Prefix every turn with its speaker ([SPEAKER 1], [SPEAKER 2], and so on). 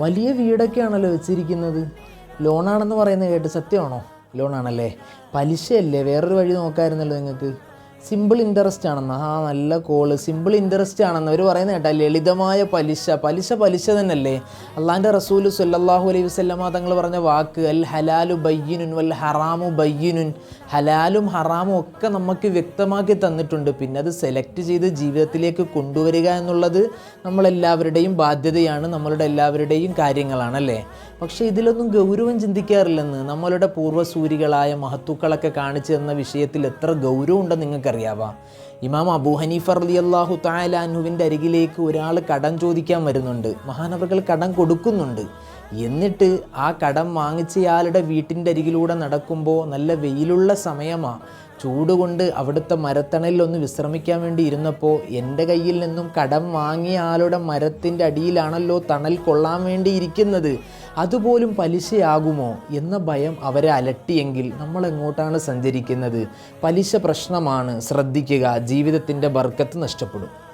[SPEAKER 1] വലിയ വീടൊക്കെയാണല്ലോ വെച്ചിരിക്കുന്നത്. ലോണാണെന്ന് പറയുന്നത് കേട്ട് സത്യമാണോ? ലോണാണല്ലേ? പലിശയല്ലേ? വേറൊരു വഴി നോക്കാമായിരുന്നല്ലോ നിങ്ങൾക്ക്. സിമ്പിൾ ഇൻട്രസ്റ്റ് ആണെന്ന്. ആ നല്ല കോൾ സിമ്പിൾ ഇൻട്രസ്റ്റ് ആണെന്ന്. അവർ പറയുന്നത് കേട്ടാ ലളിതമായ പലിശ. പലിശ പലിശ തന്നെയല്ലേ? അള്ളാന്റെ റസൂൽ സല്ലാഹു അലൈഹി വസ്ലമ തങ്ങൾ പറഞ്ഞ വാക്ക് അൽ ഹലാലു ബയ്യനുൻ വൽ ഹറാമു ബയ്യനുൻ. ഹലാലും ഹറാമും ഒക്കെ നമുക്ക് വ്യക്തമാക്കി തന്നിട്ടുണ്ട്. പിന്നെ അത് സെലക്ട് ചെയ്ത് ജീവിതത്തിലേക്ക് കൊണ്ടുവരിക എന്നുള്ളത് നമ്മളെല്ലാവരുടെയും ബാധ്യതയാണ് നമ്മളുടെ എല്ലാവരുടെയും കാര്യങ്ങളാണല്ലേ പക്ഷേ ഇതിലൊന്നും ഗൗരവം ചിന്തിക്കാറില്ലെന്ന്. നമ്മളുടെ പൂർവസൂരികളായ മഹത്തുക്കളൊക്കെ കാണിച്ചു തന്ന വിഷയത്തിൽ എത്ര ഗൗരവം ഉണ്ടെന്ന് നിങ്ങൾക്കറിയാവാ? ഇമാം അബൂ ഹനീഫർ അലി അള്ളാഹു താലാൻഹുവിന്റെ അരികിലേക്ക് ഒരാൾ കടം ചോദിക്കാൻ വരുന്നുണ്ട്. മഹാനവർകൾ കടം കൊടുക്കുന്നുണ്ട്. എന്നിട്ട് ആ കടം വാങ്ങിച്ചയാളുടെ വീട്ടിന്റെ അരികിലൂടെ നടക്കുമ്പോൾ നല്ല വെയിലുള്ള സമയമാണ് ചൂടുകൊണ്ട് അവിടുത്തെ മരത്തണലിലൊന്ന് വിശ്രമിക്കാൻ വേണ്ടി ഇരുന്നപ്പോൾ എന്റെ കയ്യിൽ നിന്നും കടം വാങ്ങിയ ആളുടെ മരത്തിന്റെ അടിയിലാണല്ലോ തണൽ കൊള്ളാൻ വേണ്ടി ഇരിക്കുന്നത്. അതുപോലും പലിശയാകുമോ എന്ന ഭയം അവരെ അലട്ടിയെങ്കിൽ നമ്മൾ എങ്ങോട്ടാണ് സഞ്ചരിക്കുന്നത്? പലിശ പ്രശ്നമാണ്. ശ്രദ്ധിക്കുക. ജീവിതത്തിന്റെ ബർക്കത്ത് നഷ്ടപ്പെടും.